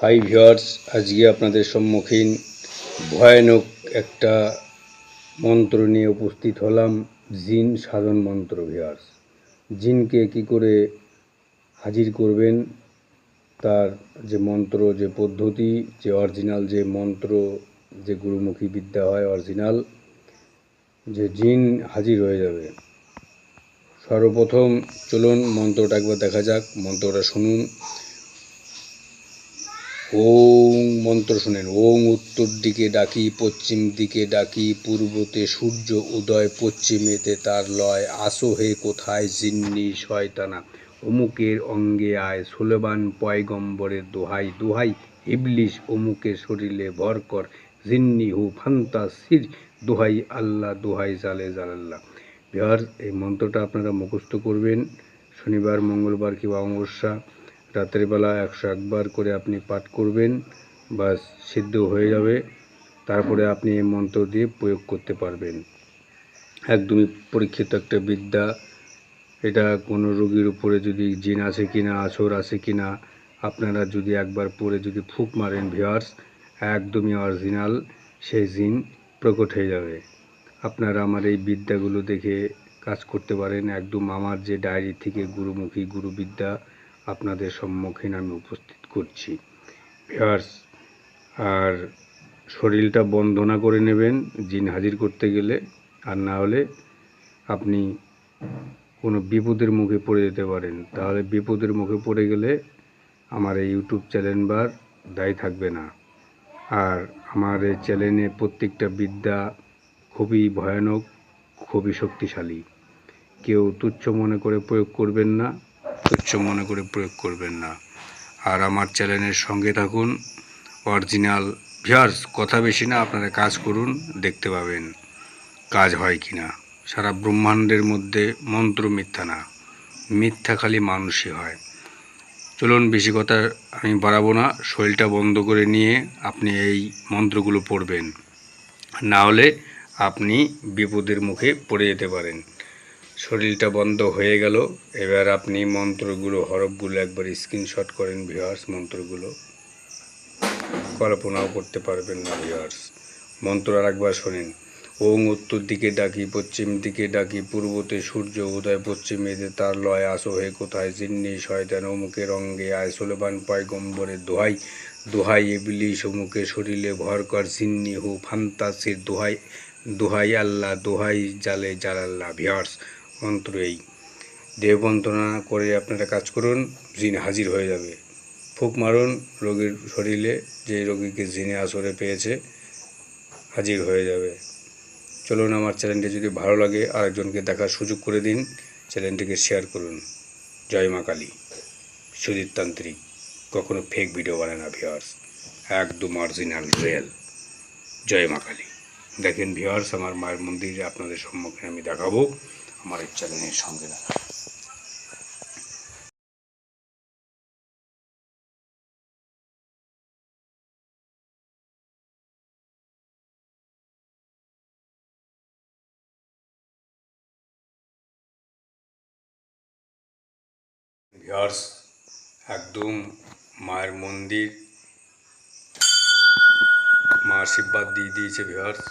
High viewers আজকে আপনাদের সম্মুখীন ভয়ানক একটা মন্ত্র নিয়ে উপস্থিত হলাম, জিন সাধন মন্ত্র ভিওয়ার্স জিনকে কি করে হাজির করবেন, তার যে মন্ত্র, যে পদ্ধতি, যে অরিজিনাল যে মন্ত্র, যে গুরুমুখী বিদ্যা হয় অরিজিনাল যে জিন হাজির হয়ে যাবে। সর্বপ্রথম চলুন মন্ত্রটা একবার দেখা যাক, মন্ত্রটা শুনুন। ওং মন্ত্র শুনেন। ওং উত্তর দিকে ডাকি, পশ্চিম দিকে ডাকি, পূর্বতে সূর্য উদয়, পশ্চিমেতে তার লয়, আসো হে কোথায় জিন্নি শয়তানা? অমুকের অঙ্গে আয় সুলেবান পয়গম্বরের দোহাই দোহাই, ইবলিশ অমুকের শরীরে ভর কর, জিন্নি হু ফান্তা সির, দোহাই আল্লাহ, দোহাই জালে জালাল্লাহ। বিহার, এই মন্ত্রটা আপনারা মুখস্থ করবেন। শনিবার, মঙ্গলবার কিংবা অমাবস্যা। রাতের বেলা একশো একবার করে আপনি পাঠ করবেন বা সিদ্ধ হয়ে যাবে। তারপরে আপনি এই মন্ত্র দিয়ে প্রয়োগ করতে পারবেন। একদমই পরীক্ষিত একটা বিদ্যা। এটা কোনো রোগীর উপরে যদি জিন আছে কিনা, আসর আছে কিনা, আপনারা যদি একবার পরে যদি ফুক মারেন ভিওয়ার্স একদমই অরিজিনাল সেই জিন প্রকট হয়ে যাবে। আপনারা আমার এই বিদ্যাগুলো দেখে কাজ করতে পারেন। একদম আমার যে ডায়েরি থেকে গুরুমুখী গুরুবিদ্যা আপনাদের সম্মুখীন আমি উপস্থিত করছি। ভিওয়ার্স আর শরীরটা বন্ধনা করে নেবেন, জিন হাজির করতে গেলে, আর না হলে আপনি কোনো বিপদের মুখে পড়ে যেতে পারেন। তাহলে বিপদের মুখে পড়ে গেলে আমার এই ইউটিউব চ্যানেল বার দায়ী থাকবে না। আর আমার এই চ্যানেলে প্রত্যেকটা বিদ্যা খুবই ভয়ানক, খুবই শক্তিশালী। কেউ তুচ্ছ মনে করে প্রয়োগ করবেন না। তুচ্ছ মনে করে প্রয়োগ করবেন না। আর আমার চ্যানেলের সঙ্গে থাকুন। অরিজিনাল ভিয়ার্স কথা বেশি না, আপনারা কাজ করুন, দেখতে পাবেন কাজ হয় কি না সারা ব্রহ্মাণ্ডের মধ্যে মন্ত্র মিথ্যা না, মিথ্যা খালি মানুষই হয়। চলুন, বেশি কথা আমি বাড়াবো না। শরীরটা বন্ধ করে নিয়ে আপনি এই মন্ত্রগুলো পড়বেন। না হলে আপনি বিপদের মুখে পড়ে যেতে পারেন। শরীরটা বন্ধ হয়ে গেল। এবার আপনি মন্ত্রগুলো, হরফগুলো একবার স্ক্রিনশট করেন ভিওয়ার্স মন্ত্রগুলো। কল্পনাও করতে পারবেন না ভিওয়ার্স মন্ত্র আর একবার শোনেন। ওং উত্তর দিকে ডাকি, পশ্চিম দিকে ডাকি, পূর্বতে সূর্য, উদয়, পশ্চিমেতে তার লয়, আসো হে কোথায়? জিন্নি, শয়তান অমুকের অঙ্গে আয়, সোলেবান পয়গম্বরের দোহাই। দোহাই এবলি সমুখে শরীরে ভর কর, জিন্নি হু ফান্তাসির দোহাই। দোহাই আল্লাহ, দোহাই জালে জালাল্লাহ ভিয়ার্স মন্ত্র এই দেহ বন্দনা করে আপনারা কাজ করুন, জিন হাজির হয়ে যাবে। ফুক মারুন, রোগীর শরীরে যে রোগীকে জিনে আসরে পেয়েছে, হাজির হয়ে যাবে। চলুন আমার চ্যানেলটি যদি ভালো লাগে, আরেকজনকে দেখার সুযোগ করে দিন, চ্যানেলটিকে শেয়ার করুন। জয় মা কালী। সুজিত তান্ত্রিক, কখনো ফেক ভিডিও বানায় না ভিওয়ার্স একদম অরিজিনাল রিয়েল জয় মা কালী। দেখেন ভিওয়ার্স আমার মায়ের মন্দিরে আপনাদের সম্মুখে আমি দেখাবো। আমার এই চ্যানেলের সঙ্গে দেখা ভিওয়ার্স একদম মায়ের মন্দির। মা আশীর্বাদ দিয়ে দিয়েছে ভিওয়ার্স